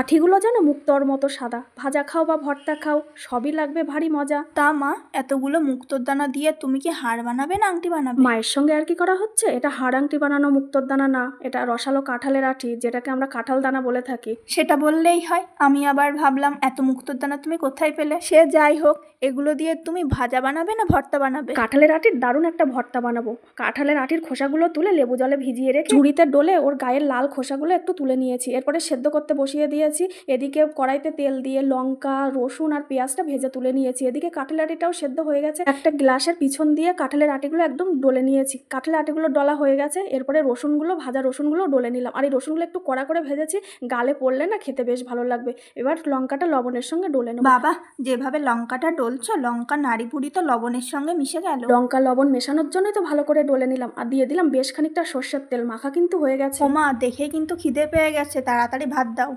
আঠিগুলো যেন মুক্তর মতো সাদা। ভাজা খাও বা ভর্তা খাও সবই লাগবে ভারী মজা। তা মা এতগুলো মুক্তোর দানা দিয়ে তুমি কি হাড় বানাবে না আংটি বানাবে? মায়ের সঙ্গে আর কি করা হচ্ছে? এটা হাড় আংটি বানানো মুক্তোর দানা না এটা রসালো কাঁঠালের আঠি যেটাকে আমরা কাঁঠাল দানা বলে থাকি। সেটা বললেই হয় আমি আবার ভাবলাম এত মুক্তোর দানা তুমি কোথায় পেলে? সে যাই হোক এগুলো দিয়ে তুমি ভাজা বানাবে না ভর্তা বানাবে? কাঁঠালের আটির দারুণ একটা ভর্তা বানাবো। কাঁঠালের আটির খোসাগুলো তুলে লেবু জলে ভিজিয়ে রেখে ঝুড়িতে ডোলে ওর গায়ের লাল খোসাগুলো একটু তুলে নিয়েছি। এরপরে সেদ্ধ করতে বসিয়ে দিয়েছি। এদিকে কড়াইতে তেল দিয়ে লঙ্কা রসুন আর পেঁয়াজটা ভেজে তুলে নিয়েছি। এদিকে কাঁঠালের আটিটাও সেদ্ধ হয়ে গেছে। একটা গ্লাসের পিছন দিয়ে কাঁঠালের আটিগুলো একদম ডলে নিয়েছি। কাঁঠালের আটিগুলো ডলা হয়ে গেছে। এরপরে রসুনগুলো ভাজা রসুনগুলো ডলে নিলাম। আর এই রসুনগুলো একটু কড়া করে ভেজেছি। গালে পড়লে না খেতে বেশ ভালো লাগবে। এবার লঙ্কাটা লবণের সঙ্গে ডলে নেব। বাবা যেভাবে লঙ্কাটা ডলছো লঙ্কা নাড়ি পুড়ি তো লবণের সঙ্গে মিশে গেল। লঙ্কা লবণ মেশানোর জন্যই তো ভালো করে ডলে নিলাম। আর দিয়ে দিলাম বেশ খানিকটা সর্ষের তেল। মাখা কিন্তু হয়ে গেছে। মা দেখে কিন্তু খিদে পেয়ে গেছে। তাড়াতাড়ি ভাত দাও।